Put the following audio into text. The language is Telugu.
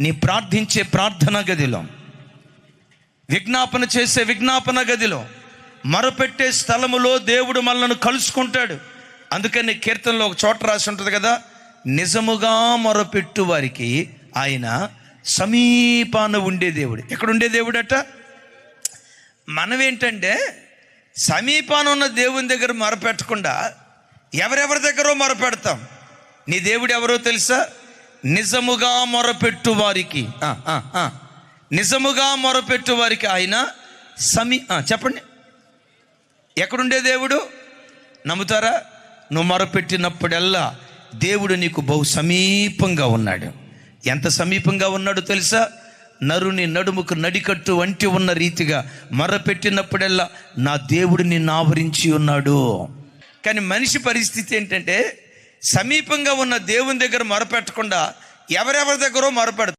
నీ ప్రార్థించే ప్రార్థన గదిలో విజ్ఞాపన చేసే విజ్ఞాపన గదిలో మరపెట్టే స్థలములో దేవుడు మనల్ని కలుసుకుంటాడు. అందుకని కీర్తనలో ఒక చోట రాసి ఉంటుంది కదా నిజముగా మొరపెట్టు వారికి ఆయన సమీపాన ఉండే దేవుడు. ఎక్కడ ఉండే దేవుడట? మనం ఏంటంటే సమీపాన ఉన్న దేవుని దగ్గర మొరపెట్టకుండా ఎవరెవరి దగ్గరో మొరపెడతాం. నీ దేవుడు ఎవరో తెలుసా? నిజముగా మొరపెట్టు వారికి. నిజముగా మొరపెట్టు వారికి ఆయన సమీ చెప్పండి. ఎక్కడుండే దేవుడు? నమ్ముతారా? నువ్వు మొరపెట్టినప్పుడల్లా దేవుడు నీకు బహు సమీపంగా ఉన్నాడు. ఎంత సమీపంగా ఉన్నాడు తెలుసా? నరుని నడుముకు నడికట్టు వంటి ఉన్న రీతిగా మొరపెట్టినప్పుడల్లా నా దేవుడిని నావరించి ఉన్నాడు. కానీ మనిషి పరిస్థితి ఏంటంటే సమీపంగా ఉన్న దేవుని దగ్గర మొరపెట్టకుండా ఎవరెవరి దగ్గరో మొరపెడతారు.